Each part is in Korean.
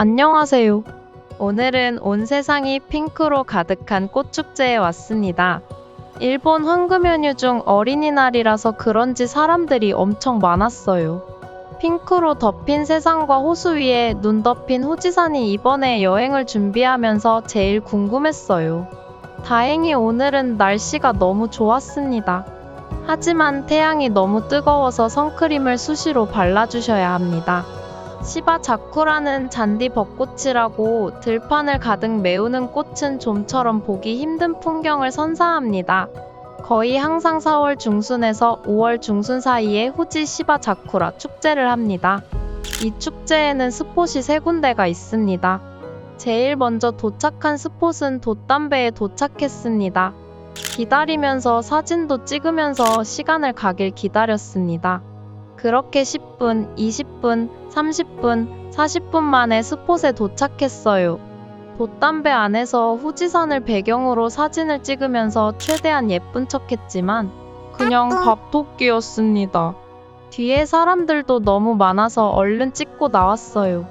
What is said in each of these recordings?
안녕하세요. 오늘은 온 세상이 핑크로 가득한 꽃축제에 왔습니다. 일본 황금 연휴 중 어린이날이라서 그런지 사람들이 엄청 많았어요. 핑크로 덮인 세상과 호수 위에 눈 덮인 후지산이 이번에 여행을 준비하면서 제일 궁금했어요. 다행히 오늘은 날씨가 너무 좋았습니다. 하지만 태양이 너무 뜨거워서 선크림을 수시로 발라주셔야 합니다. 시바 자쿠라는 잔디 벚꽃이라고 들판을 가득 메우는 꽃은 좀처럼 보기 힘든 풍경을 선사합니다. 거의 항상 4월 중순에서 5월 중순 사이에 후지 시바 자쿠라 축제를 합니다. 이 축제에는 스폿이 세 군데가 있습니다. 제일 먼저 도착한 스폿은 돛담배에 도착했습니다. 기다리면서 사진도 찍으면서 시간을 가길 기다렸습니다. 그렇게 10분, 20분, 30분, 40분 만에 스폿에 도착했어요. 돛담배 안에서 후지산을 배경으로 사진을 찍으면서 최대한 예쁜 척 했지만 그냥 밥토끼였습니다. 뒤에 사람들도 너무 많아서 얼른 찍고 나왔어요.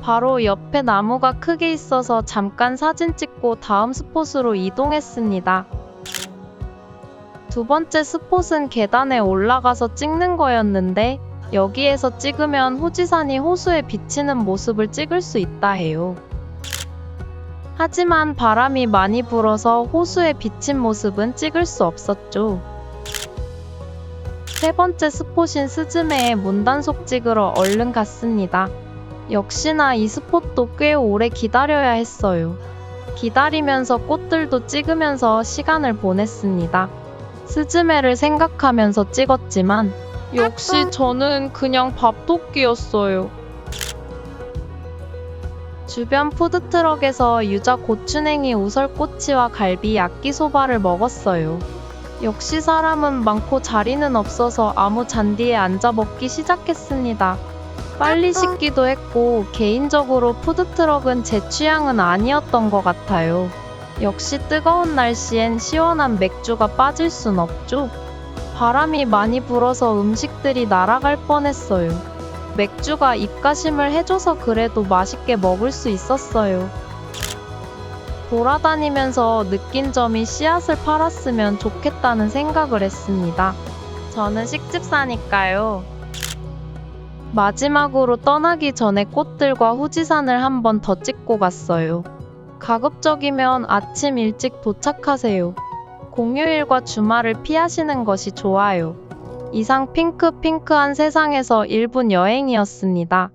바로 옆에 나무가 크게 있어서 잠깐 사진 찍고 다음 스폿으로 이동했습니다. 두 번째 스폿은 계단에 올라가서 찍는 거였는데 여기에서 찍으면 후지산이 호수에 비치는 모습을 찍을 수 있다 해요. 하지만 바람이 많이 불어서 호수에 비친 모습은 찍을 수 없었죠. 세 번째 스폿인 스즈메의 문단속 찍으러 얼른 갔습니다. 역시나 이 스폿도 꽤 오래 기다려야 했어요. 기다리면서 꽃들도 찍으면서 시간을 보냈습니다. 스즈메를 생각하면서 찍었지만 역시 저는 그냥 밥토끼였어요. 주변 푸드트럭에서 유자 고추냉이 우설꼬치와 갈비 야끼소바를 먹었어요. 역시 사람은 많고 자리는 없어서 아무 잔디에 앉아 먹기 시작했습니다. 빨리 식기도 했고 개인적으로 푸드트럭은 제 취향은 아니었던 것 같아요. 역시 뜨거운 날씨엔 시원한 맥주가 빠질 순 없죠. 바람이 많이 불어서 음식들이 날아갈 뻔했어요. 맥주가 입가심을 해줘서 그래도 맛있게 먹을 수 있었어요. 돌아다니면서 느낀 점이 씨앗을 팔았으면 좋겠다는 생각을 했습니다. 저는 식집사니까요. 마지막으로 떠나기 전에 꽃들과 후지산을 한번 더 찍고 갔어요. 가급적이면 아침 일찍 도착하세요. 공휴일과 주말을 피하시는 것이 좋아요. 이상 핑크핑크한 세상에서 1분 여행이었습니다.